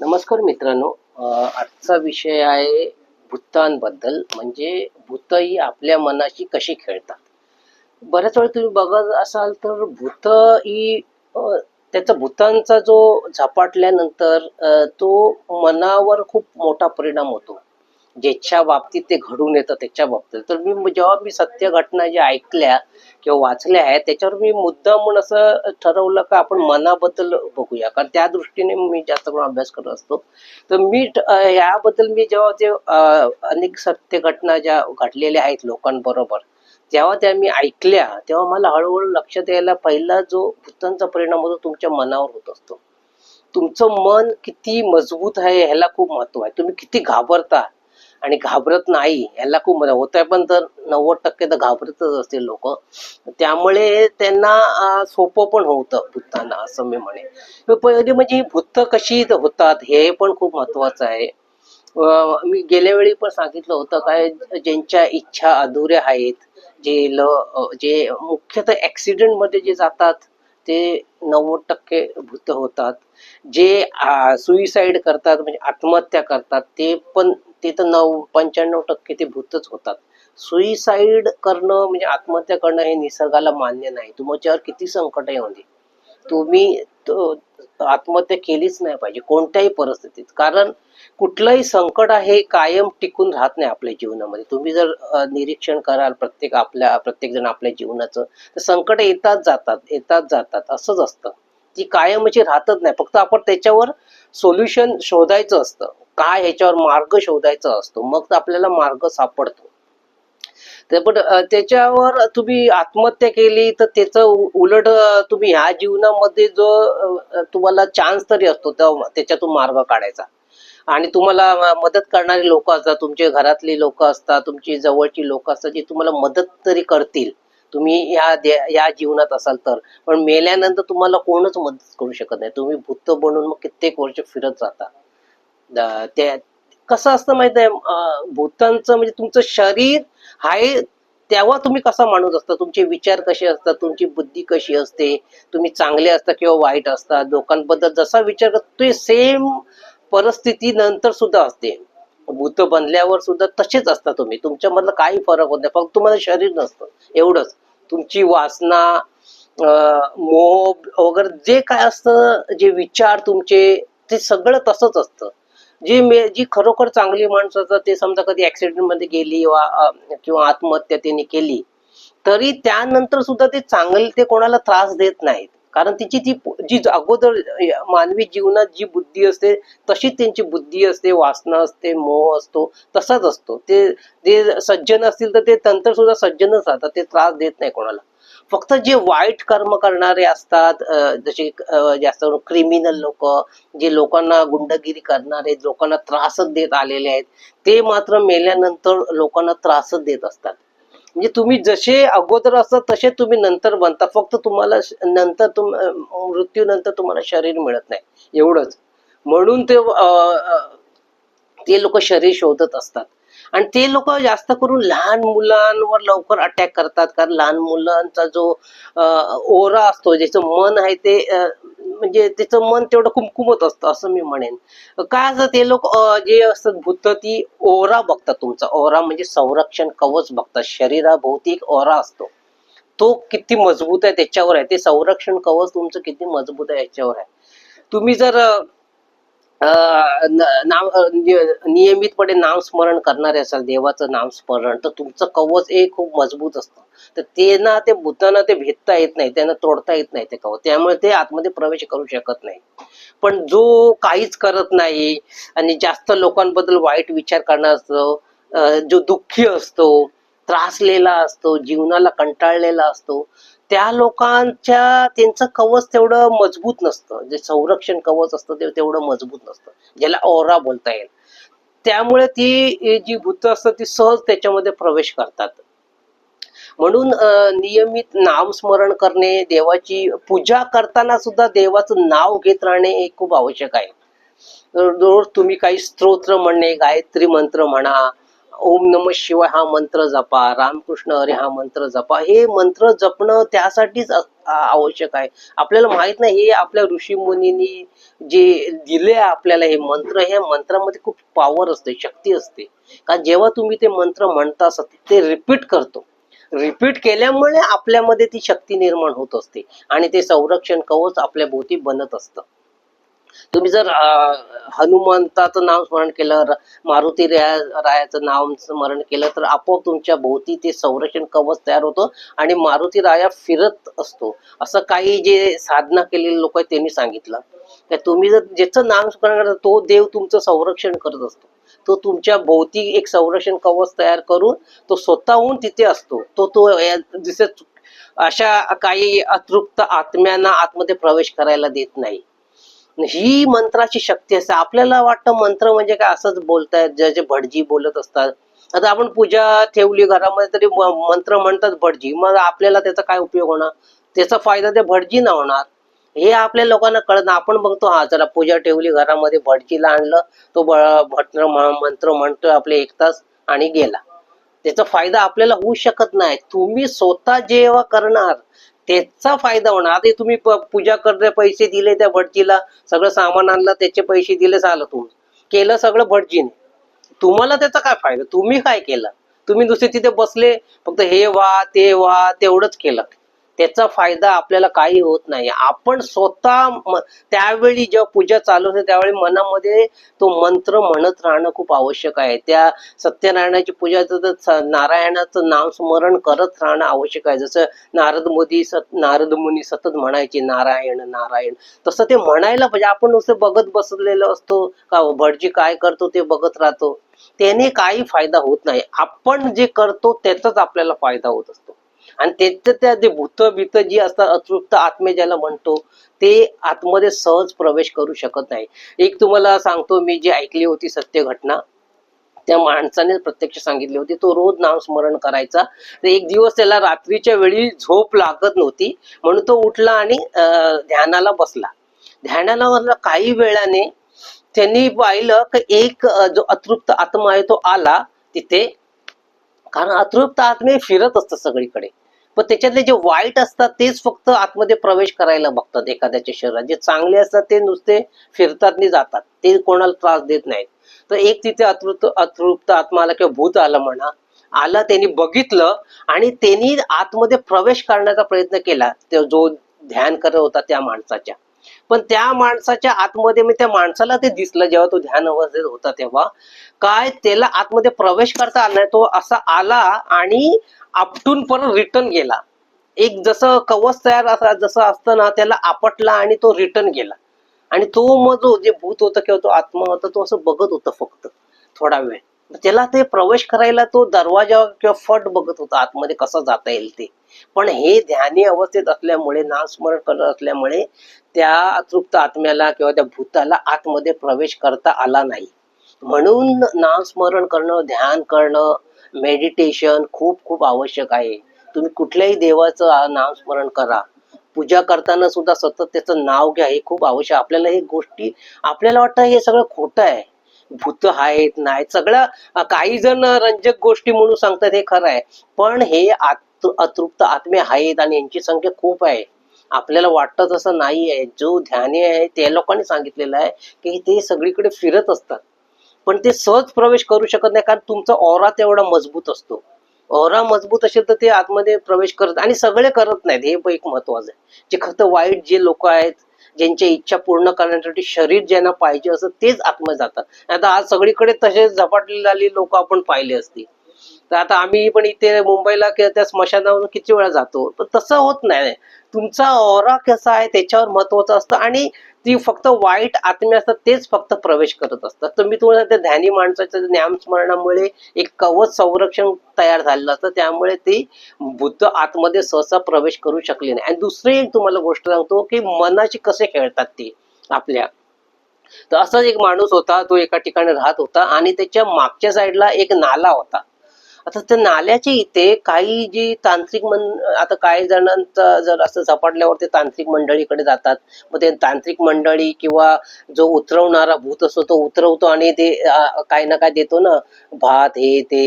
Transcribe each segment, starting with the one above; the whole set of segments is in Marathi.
नमस्कार मित्रांनो. आजचा विषय आहे भूतांबद्दल म्हणजे भूत ही आपल्या मनाशी कशी खेळतात? बऱ्याच वेळा तुम्ही बघत असाल तर भूत ही त्याचा भूतांचा जो झपाटल्यानंतर तो मनावर खूप मोठा परिणाम होतो. ज्याच्या बाबतीत ते घडून येतं त्याच्या बाबतीत. तर मी जेव्हा मी सत्य घटना ज्या ऐकल्या किंवा वाचल्या आहेत त्याच्यावर मी मुद्दामून असं ठरवलं का आपण मनाबद्दल बघूया. कारण त्या दृष्टीने मी जास्त करून अभ्यास करत असतो. तर मी याबद्दल मी जेव्हा ते अनेक सत्य घटना ज्या घडलेल्या आहेत लोकांबरोबर जेव्हा त्या मी ऐकल्या तेव्हा मला हळूहळू लक्षात यायला पहिला जो भूतांचा परिणाम होतो तुमच्या मनावर होत असतो. तुमचं मन किती मजबूत आहे ह्याला खूप महत्त्व आहे. तुम्ही किती घाबरता आणि घाबरत नाही ह्याला खूप मजा होत आहे पण तर नव्वद टक्के तर घाबरतच असतील लोक. त्यामुळे त्यांना सोपं पण होतं भूतांना असं मी म्हणे पहिली म्हणजे भूत कशी होतात हे पण खूप महत्वाचं आहे. मी गेल्या वेळी पण सांगितलं होतं काय ज्यांच्या इच्छा अधुऱ्या आहेत जे ल जे मुख्यतः ऍक्सिडेंटमध्ये जे जातात ते नव्वद टक्के भूत होतात. जे सुईसाईड करतात म्हणजे आत्महत्या करतात ते पण ते तर नऊ पंच्याण्णव टक्के ते भूतच होतात. सुईसाईड करणं म्हणजे आत्महत्या करणं हे निसर्गाला मान्य नाही. तुमच्यावर किती संकट येऊ दे तुम्ही आत्महत्या केलीच नाही पाहिजे कोणत्याही परिस्थितीत. कारण कुठलंही संकट आहे कायम टिकून राहत नाही आपल्या जीवनामध्ये. तुम्ही जर निरीक्षण कराल प्रत्येक आपल्या प्रत्येक जण आपल्या जीवनाचं तर संकट येतात जातात येतात जातात. असंच असतं. ती कायमची राहतच नाही. फक्त आपण त्याच्यावर सोल्युशन शोधायचं असतं. काय ह्याच्यावर मार्ग शोधायचा असतो मग आपल्याला मार्ग सापडतो. पण त्याच्यावर तुम्ही आत्महत्या केली तर त्याचं उलट तुम्ही ह्या जीवनामध्ये जो तुम्हाला चान्स तरी असतो त्याच्यातून मार्ग काढायचा. आणि तुम्हाला मदत करणारी लोक असतात तुमचे घरातली लोक असतात तुमची जवळची लोक असतात जी तुम्हाला मदत तरी करतील. तुम्ही या या जीवनात असाल तर. पण मेल्यानंतर तुम्हाला कोणच मदत करू शकत नाही. तुम्ही भूत बनून मग कित्येक वर्ष फिरत जाता. त्या कसं असतं माहीत आहे? भूतांचं म्हणजे तुमचं शरीर आहे तेव्हा तुम्ही कसा माणूस असता? तुमचे विचार कसे असतात? तुमची बुद्धी कशी असते? तुम्ही चांगले असता किंवा वाईट असतात लोकांबद्दल जसा विचार करतो ते सेम परिस्थिती नंतर सुद्धा असते. भूत बनल्यावर सुद्धा तसेच असता तुम्ही. तुमच्यामधलं काही फरक होत नाही. फक्त तुम्हाला शरीर नसतं. एवढंच. तुमची वासना मोह वगैरे जे काय असतं जे विचार तुमचे ते सगळं तसंच असतं. जी मे जी खरोखर चांगली माणसं असतात ते समजा कधी ऍक्सिडेंटमध्ये गेली वा किंवा आत्महत्या त्यांनी केली तरी त्यानंतर सुद्धा ते चांगले ते कोणाला त्रास देत नाहीत. कारण तिची ती जी अगोदर मानवी जीवनात जी बुद्धी असते तशीच त्यांची बुद्धी असते वासना असते मोह असतो तसाच असतो. ते जे सज्जन असतील तर ते तंत्र सुद्धा सज्जनच राहतात ते त्रास देत नाही कोणाला. फक्त जे वाईट कर्म करणारे असतात जसे जास्त जास्त क्रिमिनल लोक जे लोकांना गुंडगिरी करणारे लोकांना त्रासच देत आलेले आहेत ते मात्र मेल्यानंतर लोकांना त्रासच देत असतात. म्हणजे तुम्ही जसे अगोदर असतात तसे तुम्ही नंतर बनता. फक्त तुम्हाला नंतर तुम मृत्यूनंतर तुम्हाला शरीर मिळत नाही. एवढंच. म्हणून ते अं, ते लोक शरीर शोधत असतात. आणि ते लोक जास्त करून लहान मुलांवर लवकर अटॅक करतात. कारण लहान मुलांचा जो ओरा असतो ज्याचं मन आहे ते म्हणजे त्याचं मन तेवढं कुमकुमत असतं असं मी म्हणेन. काय असतं ते लोक जे असतात भूत ती ओरा बघतात तुमचा. ओरा म्हणजे संरक्षण कवच बघतात. शरीराभोवती एक ओरा असतो. तो किती मजबूत आहे त्याच्यावर आहे. ते संरक्षण कवच तुमचं किती मजबूत आहे याच्यावर आहे. तुम्ही जर नाम नियमितपणे नामस्मरण करणारे असाल देवाचं नामस्मरण तर तुमचं कवच हे खूप मजबूत असतं. तर ते ना ते भूतांना ते भेदता येत नाही त्यांना तोडता येत नाही ते कवच. त्यामुळे ते आतमध्ये प्रवेश करू शकत नाही. पण जो काहीच करत नाही आणि जास्त लोकांबद्दल वाईट विचार करणार असतो जो दुःखी असतो त्रासलेला असतो जीवनाला कंटाळलेला असतो त्या लोकांच्या त्यांचं कवच तेवढं मजबूत नसतं. जे संरक्षण कवच असतं ते तेवढं मजबूत नसतं. ज्याला ओरा बोलता येईल. त्यामुळे ती जी भूत असतात ती सहज त्याच्यामध्ये प्रवेश करतात. म्हणून नियमित नामस्मरण करणे देवाची पूजा करताना सुद्धा देवाचं नाव घेत राहणे हे खूप आवश्यक आहे. रोज तुम्ही काही स्तोत्र म्हणणे गायत्री मंत्र म्हणा ओम नम शिवाय हा मंत्र जपा रामकृष्ण हरी हा मंत्र जपा. हे मंत्र जपणं त्यासाठीच आवश्यक आहे. आपल्याला माहीत नाही हे आपल्या ऋषी मुनींनी जे दिले आपल्याला हे मंत्र हे मंत्रामध्ये खूप पॉवर असते शक्ती असते. कारण जेव्हा तुम्ही ते मंत्र म्हणता असत ते रिपीट करतो. रिपीट केल्यामुळे आपल्यामध्ये ती शक्ती निर्माण होत असते आणि ते संरक्षण कवच आपल्या भोवती बनत असतं. तुम्ही जर हनुमंताचं नाव स्मरण केलं मारुती राया- रायाचं नाव स्मरण केलं तर आपोआप तुमच्या भोवती ते संरक्षण कवच तयार होतं आणि मारुती राया फिरत असतो. असं काही जे साधना केलेले लोक आहेत त्यांनी सांगितलं. की तुम्ही जर ज्याचं नाम स्मरण करता तो देव तुमचं संरक्षण करत असतो. तो तुमच्या भोवती एक संरक्षण कवच तयार करून तो स्वतःहून तिथे असतो. तो तो जसं अशा काही अतृप्त आत्म्यांना आतमध्ये प्रवेश करायला देत नाही. ही मंत्राची शक्ती असते. आपल्याला वाटतं मंत्र म्हणजे काय असंच बोलतायत जे जे भटजी बोलत असतात. आता आपण पूजा ठेवली घरामध्ये तरी मंत्र म्हणतात भटजी. मग आपल्याला त्याचा काय उपयोग होणार? त्याचा फायदा ते भटजी ना होणार. हे आपल्या लोकांना कळत ना आपण बघतो हा जरा पूजा ठेवली घरामध्ये भटजीला आणलं तो भट मंत्र म्हणतोय आपले एक तास आणि गेला. त्याचा फायदा आपल्याला होऊ शकत नाही. तुम्ही स्वतः जेव्हा करणार त्याचा फायदा होणार. आधी तुम्ही पूजा करते पैसे दिले त्या भटजीला सगळं सामान आणलं त्याचे पैसे दिले झालं तुम्ही केलं सगळं भटजीने. तुम्हाला त्याचा काय फायदा? तुम्ही काय केलं? तुम्ही दुसरे तिथे बसले फक्त हे वा ते वा तेवढंच केलं. त्याचा फायदा आपल्याला काही होत नाही. आपण स्वतः त्यावेळी जेव्हा पूजा चालू होते त्यावेळी मनामध्ये तो मंत्र म्हणत राहणं खूप आवश्यक आहे. त्या सत्यनारायणाची पूजा नारायणाचं नाम स्मरण करत राहणं आवश्यक आहे. जसं नारद मोदी सत नारद मुनी सतत म्हणायचे नारायण नारायण. तसं ते म्हणायला पाहिजे. आपण नुसतं बघत बसलेलो असतो. का भटजी काय करतो ते बघत राहतो. त्याने काही फायदा होत नाही. आपण जे करतो त्याचाच आपल्याला फायदा होत असतो. आणि त्याचं त्या जे भूत भीत जी असतात अतृप्त आत्मे ज्याला म्हणतो ते आतमध्ये सहज प्रवेश करू शकत नाही. एक तुम्हाला सांगतो मी जी ऐकली होती सत्य घटना त्या माणसाने प्रत्यक्ष सांगितली होती तो रोज नामस्मरण करायचा. तर एक दिवस त्याला रात्रीच्या वेळी झोप लागत नव्हती म्हणून तो उठला आणि ध्यानाला बसला. ध्यानाला बसला काही वेळाने त्यांनी पाहिलं की एक जो अतृप्त आत्मा आहे तो आला तिथे. कारण अतृप्त आत्मे फिरत असतात सगळीकडे. पण त्याच्यातले जे वाईट असतात तेच फक्त आतमध्ये प्रवेश करायला बघतात एखाद्याच्या शरीरात. जे चांगले असतात ते नुसते फिरतात आणि जातात. ते कोणाला त्रास देत नाहीत. तर एक तिथे अतृप्त अतृप्त आत्मा आला किंवा भूत आलं म्हणा आला त्यांनी बघितलं आणि त्यांनी आतमध्ये प्रवेश करण्याचा प्रयत्न केला. जो ध्यान करत होता त्या माणसाच्या. पण त्या माणसाच्या आतमध्ये मी त्या माणसाला ते दिसलं जेव्हा तो ध्यान अवस्थेत होता तेव्हा. काय त्याला आतमध्ये प्रवेश करता आला तो असा आला आणि आपटून परत रिटर्न गेला. एक जसं कवच तयार असा जसं असतं ना त्याला आपटला आणि तो रिटर्न गेला. आणि तो मग जो जे भूत होता किंवा तो आत्मा होता तो असं बघत होता फक्त थोडा वेळ. त्याला ते प्रवेश करायला तो दरवाजा किंवा फट बघत होता आतमध्ये कसं जाता येईल ते. पण हे ध्यानी अवस्थेत असल्यामुळे नामस्मरण करत असल्यामुळे त्या अतृप्त आत्म्याला किंवा त्या भूताला आतमध्ये प्रवेश करता आला नाही. म्हणून नामस्मरण करणं ध्यान करणं मेडिटेशन खूप खूप आवश्यक आहे. तुम्ही कुठल्याही देवाचं नामस्मरण करा. पूजा करताना सुद्धा सतत त्याचं नाव घ्या हे खूप आवश्यक आपल्याला हे गोष्टी आपल्याला वाटतं हे सगळं खोटं आहे. भूत आहेत नाही सगळं काही जण रंजक गोष्टी म्हणून सांगतात हे खरं आहे. पण हे आत अतृप्त आत्मे आहेत आणि यांची संख्या खूप आहे. आपल्याला वाटतं तसं नाही आहे जो ध्याने आहे त्या लोकांनी सांगितलेलं आहे की ते सगळीकडे फिरत असतात. पण ते सहज प्रवेश करू शकत नाही कारण तुमचा ओरा तेवढा मजबूत असतो. ओरा मजबूत असेल तर ते आतमध्ये प्रवेश करत आणि सगळे करत नाहीत. हे पण एक महत्वाचं आहे. जे खत वाईट जे लोक आहेत ज्यांच्या इच्छा पूर्ण करण्यासाठी शरीर ज्यांना पाहिजे असं तेच आतमध्ये जातात. आता आज सगळीकडे तसेच झपाटलेली लोक आपण पाहिले असतील तर आता आम्ही पण इथे मुंबईला किंवा त्या स्मशानावर किती वेळा जातो पण तसं होत नाही. तुमचा ओरा कसा आहे त्याच्यावर महत्वाचं असतं. आणि ती फक्त वाईट आत्मे असतात तेच फक्त प्रवेश करत असतात. तर मी तुम्हाला त्या ध्यानी माणसाच्या ज्ञानस्मरणामुळे एक कवच संरक्षण तयार झालेलं असतं. त्यामुळे ते बुद्ध आतमध्ये सहसा प्रवेश करू शकले नाही. आणि दुसरी एक तुम्हाला गोष्ट सांगतो की मनाशी कसे खेळतात ते आपल्या. तर असाच एक माणूस होता तो एका ठिकाणी राहत होता आणि त्याच्या मागच्या साईडला एक नाला होता. आता त्या नाल्याच्या इथे काही जी तांत्रिक मन आता काही जणांचा जर असं सापडल्यावर ते तांत्रिक मंडळीकडे जातात मग ते तांत्रिक मंडळी किंवा जो उतरवणारा भूत असतो तो उतरवतो आणि ते काही ना काय देतो ना भात हे ते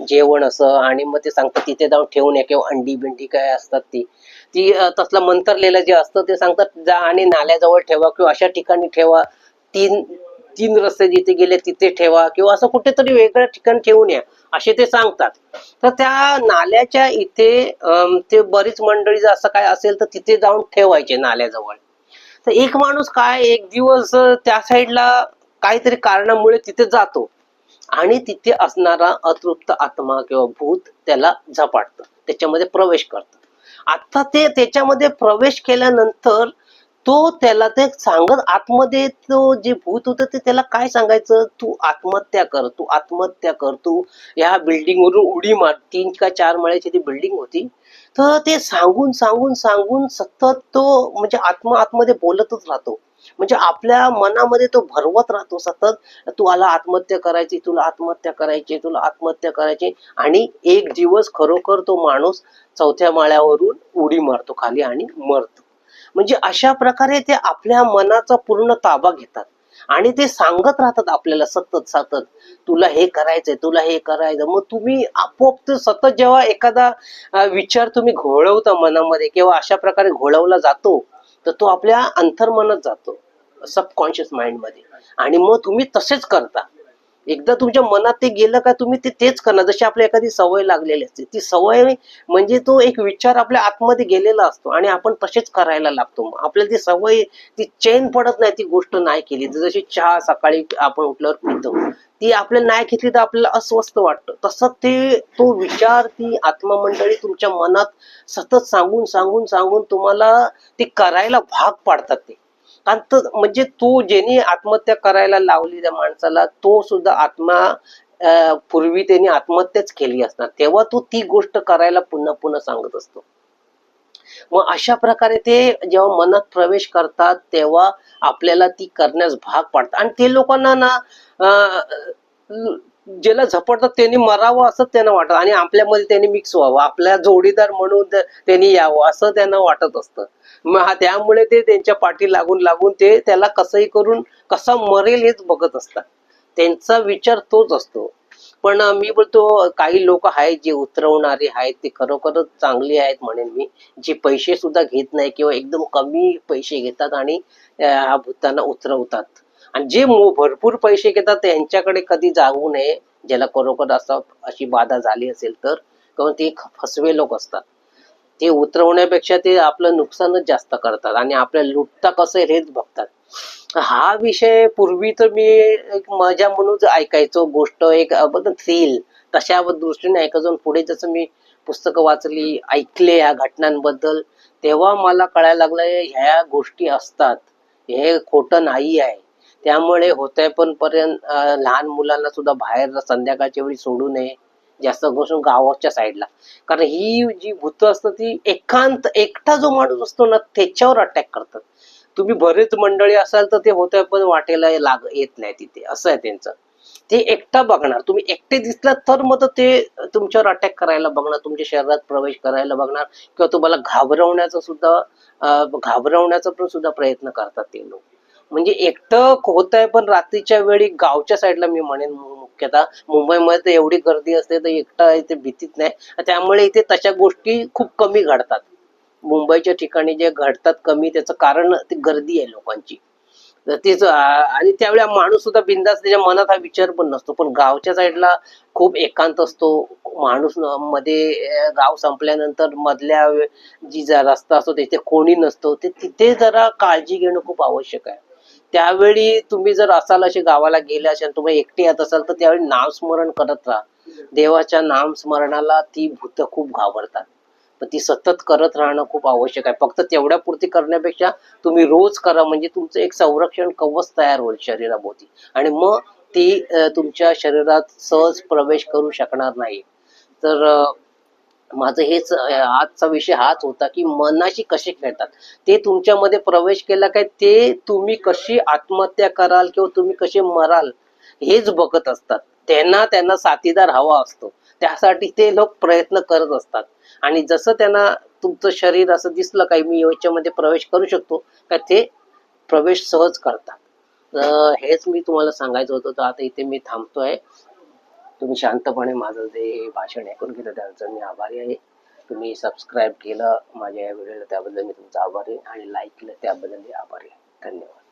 जेवण असं आणि मग ते सांगतात तिथे जाऊन ठेवून या किंवा अंडी बिंडी काय असतात ती. ती तसलं मंतरलेलं जे असतं ते सांगतात जा आणि नाल्याजवळ ठेवा किंवा अशा ठिकाणी ठेवा तीन तीन रस्ते जिथे गेले तिथे ठेवा किंवा असं कुठेतरी वेगळ्या ठिकाणी ठेवून या असे ते सांगतात. तर त्या नाल्याच्या इथे ते बरीच मंडळी असं काय असेल तर तिथे जाऊन ठेवायचे नाल्याजवळ. तर एक माणूस काय एक दिवस त्या साईडला काहीतरी कारणामुळे तिथे जातो आणि तिथे असणारा अतृप्त आत्मा किंवा भूत त्याला झपाटतं त्याच्यामध्ये प्रवेश करत. आता ते त्याच्यामध्ये प्रवेश केल्यानंतर तो त्याला ते सांगत आतमध्ये तो जे भूत होत ते त्याला काय सांगायचं? तू आत्महत्या कर तू आत्महत्या कर तू या बिल्डिंग वरून उडी मार. तीन का चार माळ्याची ती बिल्डिंग होती. तर ते सांगून सांगून सांगून सतत तो म्हणजे आत्मा आतमध्ये बोलतच राहतो. म्हणजे आपल्या मनामध्ये तो भरवत राहतो सतत. तू आला आत्महत्या करायची तुला आत्महत्या करायची तुला आत्महत्या करायची. आणि एक दिवस खरोखर तो माणूस चौथ्या माळ्यावरून उडी मारतो खाली आणि मरतो. म्हणजे अशा प्रकारे ते आपल्या मनाचा पूर्ण ताबा घेतात. आणि ते सांगत राहतात आपल्याला सतत सतत तुला हे करायचंय तुला हे करायचं मग तुम्ही आपोआप ते सतत जेव्हा एखादा विचार तुम्ही घोळवता मनामध्ये किंवा अशा प्रकारे घोळवला जातो तर तो आपल्या अंतर्मनात जातो सबकॉन्शियस माइंडमध्ये आणि मग तुम्ही तसेच करता. एकदा तुमच्या मनात ते गेलं का तुम्ही ते तेच करणार. जशी आपल्या एखादी सवय लागलेली असते ती सवय म्हणजे तो एक विचार आपल्या आतमध्ये गेलेला असतो आणि आपण तसेच करायला लागतो. आपल्याला ती सवय ती चेन पडत नाही ती गोष्ट नाही केली. जशी चहा सकाळी आपण उठल्यावर पितो ती आपल्याला नाही घेतली तर आपल्याला अस्वस्थ वाटतं. तसं ते तो विचार ती आत्ममंडळी तुमच्या मनात सतत सांगून सांगून सांगून तुम्हाला ते करायला भाग पाडतात ते. कारण म्हणजे तो ज्याने आत्महत्या करायला लावली त्या माणसाला तो सुद्धा आत्मा पूर्वी त्यांनी आत्महत्याच केली असणार. तेव्हा तो ती गोष्ट करायला पुन्हा पुन्हा सांगत असतो. मग अशा प्रकारे ते जेव्हा मनात प्रवेश करतात तेव्हा आपल्याला ती करण्यास भाग पाडतात. आणि ते लोकांना ना अं, ज्याला झपडतात त्यांनी मरावं असं त्यांना वाटत. आणि आपल्यामध्ये त्यांनी मिक्स व्हावं. आपल्या जोडीदार म्हणून त्यांनी यावं असं त्यांना वाटत असतं. मग त्यामुळे ते त्यांच्या पाठी लागून लागून ते त्याला कसंही करून कसा मरेल हेच बघत असतात. त्यांचा विचार तोच असतो. पण मी बोलतो काही लोक आहेत जे उतरवणारे आहेत ते खरोखरच चांगले आहेत म्हणेन मी. जे पैसे सुद्धा घेत नाही किंवा एकदम कमी पैसे घेतात आणि भूतांना उतरवतात. आणि जे भरपूर पैसे घेतात त्यांच्याकडे कधी जाऊ नये ज्याला खरोखर असं अशी बाधा झाली असेल तर कारण ते फसवे लोक असतात. ते उतरवण्यापेक्षा ते आपलं नुकसानच जास्त करतात आणि आपल्या लुटता कसं हेच बघतात. हा विषय पूर्वी तर मी एक मजा म्हणूनच ऐकायचो गोष्ट एक थ्रिल तशा दृष्टीने ऐकायचो आणि पुढे जसं मी पुस्तकं वाचली ऐकले या घटनांबद्दल तेव्हा मला कळायला लागलं ह्या गोष्टी असतात. हे खोटं नाही आहे. त्यामुळे होतंय पण पर्यंत लहान मुलांना सुद्धा बाहेर संध्याकाळच्या वेळी सोडू नये जास्त करून गावाच्या साईडला. कारण ही जी भूत असतात ती एकांत एकटा जो माणूस असतो ना त्याच्यावर अटॅक करतात. तुम्ही बरेच मंडळी असाल तर ते होतंय पण वाटेला लाग येत नाही तिथे. असं आहे त्यांचं. ते एकटा बघणार. तुम्ही एकटे दिसला तर मग ते तुमच्यावर अटॅक करायला बघणार तुमच्या शरीरात प्रवेश करायला बघणार किंवा तुम्हाला घाबरवण्याचा सुद्धा घाबरवण्याचा पण सुद्धा प्रयत्न करतात ते लोक. म्हणजे एकटं होत आहे पण रात्रीच्या वेळी गावच्या साईडला मी म्हणेन मुख्यतः. मुंबईमध्ये तर एवढी गर्दी असते तर एकटा इथे भीतीच नाही. त्यामुळे इथे तशा गोष्टी खूप कमी घडतात. मुंबईच्या ठिकाणी जे घडतात कमी त्याचं कारण ती गर्दी आहे लोकांची. तर तेच आणि त्यावेळी माणूस सुद्धा बिंदास त्याच्या मनात हा विचार पण नसतो. पण गावच्या साईडला खूप एकांत असतो. माणूसमध्ये गाव संपल्यानंतर मधल्या जी रस्ता असतो तिथे कोणी नसतो. ते तिथे जरा काळजी घेणं खूप आवश्यक आहे. त्यावेळी तुम्ही जर असाल असे गावाला गेले असाल तुम्ही एकटे येत असाल तर त्यावेळी नामस्मरण करत राहा. देवाच्या नामस्मरणाला ती भूत खूप घाबरतात. पण ती सतत करत राहणं खूप आवश्यक आहे. फक्त तेवढ्या पुरती करण्यापेक्षा तुम्ही रोज करा म्हणजे तुमचं एक संरक्षण कवच तयार होईल शरीराभोवती. आणि मग ती तुमच्या शरीरात सहज प्रवेश करू शकणार नाही. तर माझं हेच आजचा विषय हाच होता की मनाशी कसे खेळतात? ते तुमच्यामध्ये प्रवेश केला काय? ते तुम्ही कशी आत्महत्या कराल किंवा तुम्ही कसे मराल हेच बघत असतात. त्यांना त्यांना साथीदार हवा असतो. त्यासाठी ते लोक प्रयत्न करत असतात. आणि जसं त्यांना तुमचं शरीर असं दिसलं काही मी याच्यामध्ये प्रवेश करू शकतो का ते प्रवेश सहज करतात. हेच मी तुम्हाला सांगायचं होतं तर आता इथे मी थांबतोय. तुम्ही शांतपणे माझं जे भाषण ऐकून घेतलं त्याचं मी आभारी आहे. तुम्ही सबस्क्राईब केलं माझ्या या व्हिडिओला त्याबद्दल मी तुमचा आभारी आहे आणि लाईक केलं त्याबद्दल मी आभारी आहे. धन्यवाद.